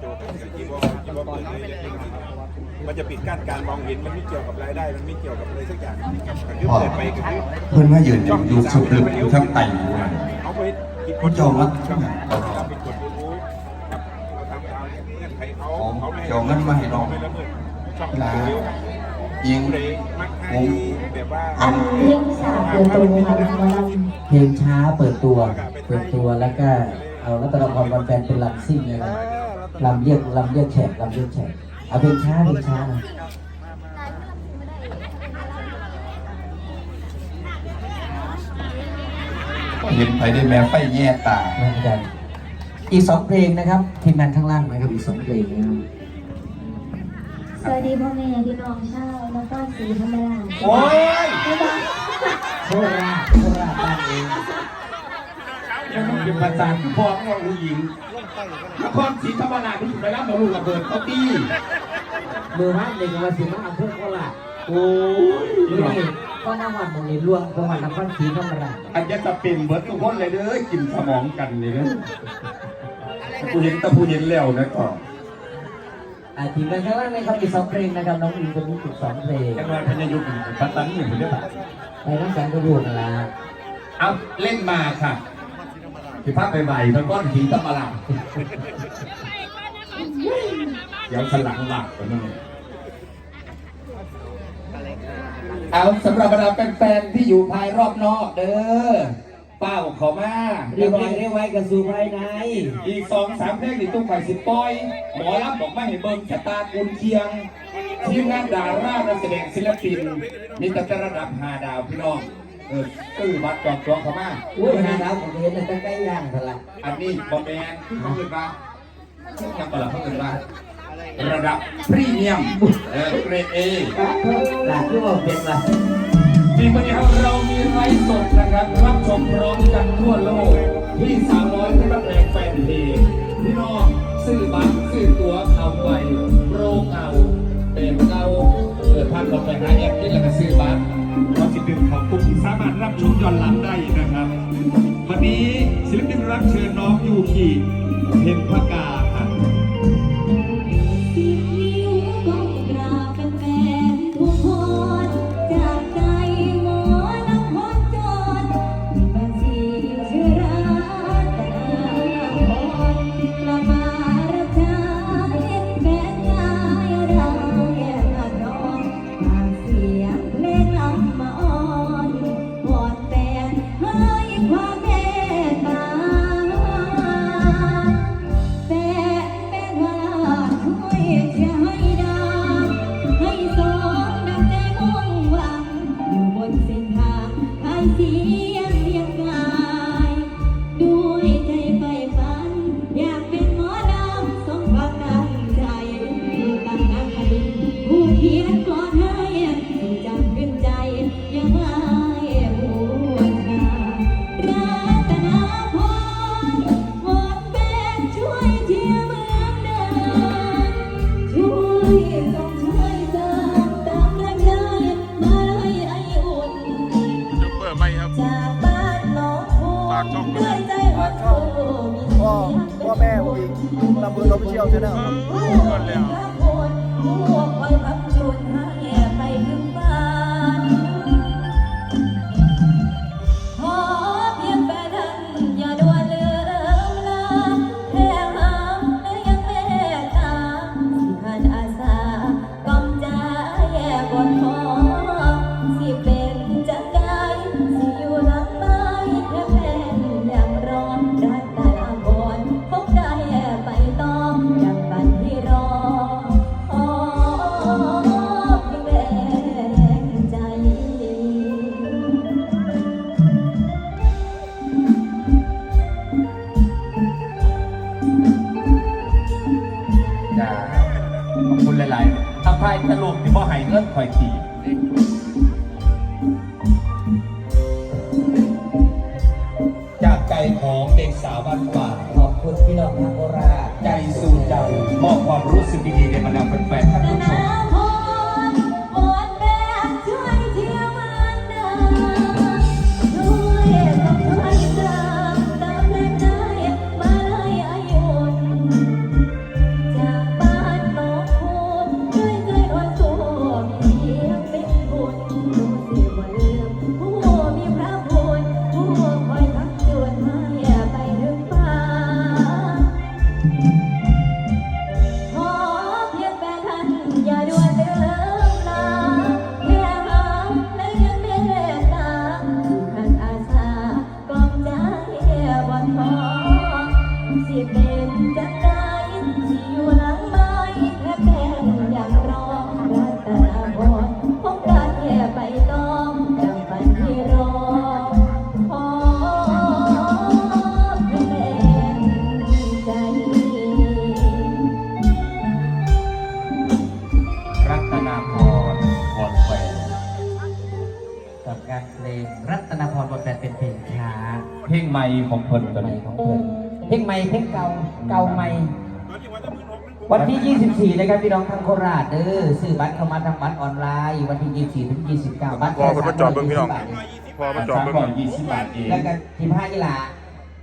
โจสิ่งที่ว่าที่ว่าเปิดเลยมันจะปิดกั้นการมองเห็นมันไม่เกี่ยวกับรายได้ มันไม่เกี่ยวกับอะไรสักอย่างกับที่เปิดไปกับเพื่อนมายืนอยู่อยู่สุดลึกอยู่ทั้งไต่อยู่นั่นเขาไปกินเขาเจ้ามาช่องเราไปกดยูทูบครับเราทำตามเงื่อนไขเขาเขาไม่ให้เจ้าเงินมาให้ละเมิดองลายยิงเลยมักให้แบบว่าอันเพลงสาเปิดตัวค่ะหมอลำเพลงช้าเปิดตัว เปิดตัวแล้วก็เอารัตนพรวันแฟนเป็นลำซิ่งเลยนะ ลำเรียกลำเรียกแขกลำเรียกแขกเอาเพลงช้าเพลงช้าหนะเห็นไปได้แม่ไฟแย่ตาเหมือนกันอีกสองเพลงนะครับทีมงานข้างล่างนะครับอีกสองเพลงนะครับ สวัสดีพ่อแม่พี่น้องชาวนครศรีธรรมราชโอ้ยโคราชโคราชบ้านเอง ยังไม่เป็นประจานพ่อของผู้หญิงนครศรีธรรมราชที่อยู่ไปรับมาลูกระเบิดเขาตีมือว่านเด็กมาสิมาอำเภอโคราชโอ้ยนี่ก็น้ำวันมงนี้ล่วงจังหวัดนครศรีธรรมราชอันจะจะเป็นเบิร์ดทุกคนเลยเด้อกินสมองกันเลยเด้อผู้เห็นแต่ผู้เห็นแล้วนะก็อ่าทีมงานข้างล่างนะครับอีกสองเพลงนะครับน้องอินจะมีอีกสองเพลงยังไงพญายุทธ์ปัตตันนี่ผมเรียกไปทั้งการก็รู้นะละเอาเล่นมาค่ะ ที่พักใหม่ๆนครศรีธรรมราชเดี๋ยวสลังหลักกันนั่นเอาสำหรับบรรดาแฟนๆที่อยู่ภายรอบนอกเด้อเป้าเขอมาเรียกไว้เรียกไว้กระสูภายใน อีกสองสามเพลงนี่ตุ้งไข่สิบปอย หมอรับบอกไม่ให้เบิ่งชะตากุลเคียงทีมงานดารานักแสดงศิลปินนี่ตั้งแต่ระดับห้าดาวพี่น้อง เออตื้อบัตรจองตัวเขามาอุ้ยหาดาวของเห็นแต่ใกล้ย่างกันละอันนี้บอแมนที่เขาเกิดมาที่ยังประหลาดเขาเกิดมาระดับพรีเมียมเออเกรดเอหลักที่บอกเป็นละทีวันนี้ครับเรามีไลฟ์สดนะครับรับชมพร้อมกันทั่วโลกที่สาวน้อยที่รับแรงแฟนเพลงพี่น้องซื้อบัตรซื้อตั๋วเอาไปโปรเอาเต็มเอา เปิดพันลงไปหาแอปนี่แล้วก็ซื้อบัตรเราสิดึงของกลุ่มที่สามารถรับชมย้อนหลังได้นะครับ วันนี้ศิลปินรับเชิญน้องยูกิเพ็ญพกากช่องด้วยใจอ่อนโยนมีพ่อพ่อแม่ผมอีกลำเบอร์เราไปเชี่ยวใช่ไหมครับผู้เป็นพระคุ เงินคอยตีจากใจของเด็กสาวบ้านป่าขอบคุณพี่น้องทางโคราชใจสู่ใจมอบความรู้สึกดีๆในบรรดาแฟนๆท่าน ของเพิ่นตัวใหม่นี้ของเพิ่นเพลงใหม่เพลงเก่าเก่าใหม่ตอนนี้ว่าจะมือหกนึงวันที่ 24 นะครับพี่น้องทางโคราชเด้อซื้อบัตรเข้ามาทางบัตรออนไลน์ วันที่ 24 ถึง 29 บัตรพอคนมาจอดเบิ่งพี่น้องบาทพอมาจอดสามเบิ่งร้อยยี่สิบบาทเองแล้วก็ทีมห้ากีฬา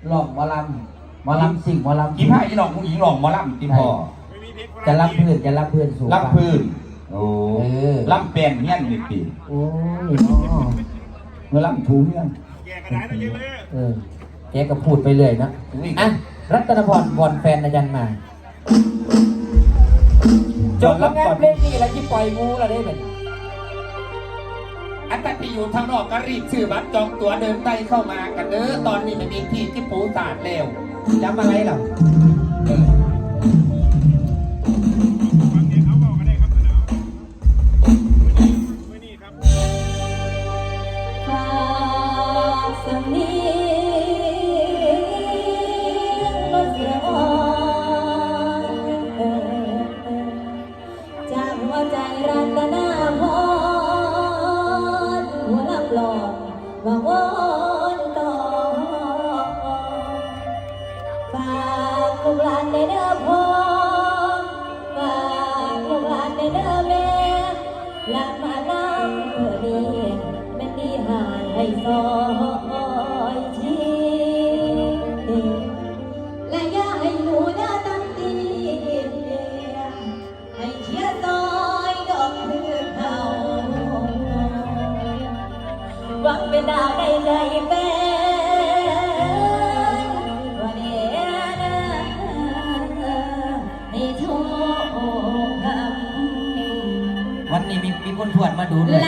หลอกหมอลำหมอลำสิ่งหมอลำ กี่ผ้าอีหลอกผู้หญิงหลอกหมอลำที่พ่อไม่มีเพลงจะรับเพื่อนจะรับเพื่อนสู่รับพื้นโอ้เออรับแปลงเงี้ยนนี่ปีโอ้ยน้อเมื่อรับถูเงี้ยนแกกระดาษนะเยอะเลย เออ แกก็พูดไปเลยนะอะรัตนพรบอลแฟนอาจารย์มา จบแล้วงานเพลงนี้แล้วที่ปล่อยงูแล้วได้เหมือนอันที่อยู่ทางนอกก็รีบซื้อบัตรจองตั๋วเดินไต่เข้ามากันเด้อตอนนี้มันมีที่ที่ปูตาดแล้วจำอะไรเหรอ กลูกหลานในเด้อพ่อฝากลูกหลานในเด้อแม่และมานำเพื่อนี้เป็นดีหายให้ซอยชีและอย่าให้หนูหน้าตั้งตีให้เชียร์ซอยดอกคือเขาหวังเป็นดาวในใจ คน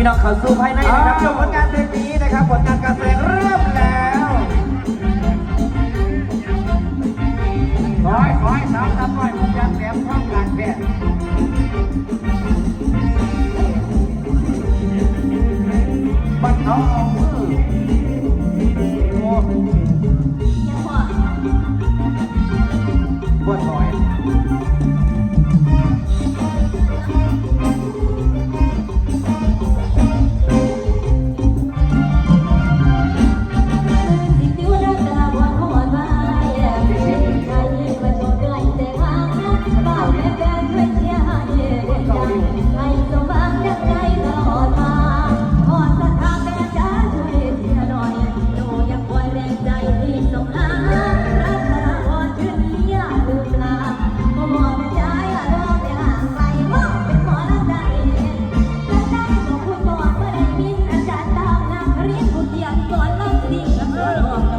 พี่น้องเข้าสู้ภายในนะครับผลงานเพลงนี้นะครับผลงานการแสดงเริ่มแล้วร้อยร้อยสามสามร้อยผมยันแหลมข้องกลางแดดบัด 定格了吗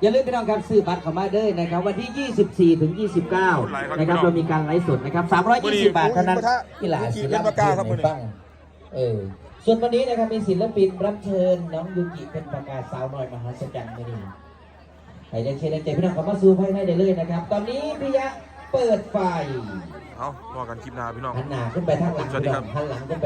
อย่าลืมพี่น้องครับซื้อบัตรเข้ามาเด้อนะครับ วันที่ 24 ถึง 29 นะครับเรามีการไลฟ์สดนะครับ 320 บาทเท่านั้นที่หลานศิลปินให้ฟังเออส่วนวันนี้นะครับมีศิลปินรับเชิญน้องยูกิเป็นประกาศสาวน้อยมหาสัจจรรย์ไม่ดีให้ได้เชิญได้ใจพี่น้องเข้ามาสู่ภายในได้เลยนะครับ ตอนนี้พี่ยะเปิดไฟเอาพอกันคลิปหน้าพี่น้องหันหน้าขึ้นไปทางหลังสวัสดีครับหันหลังขึ้นไป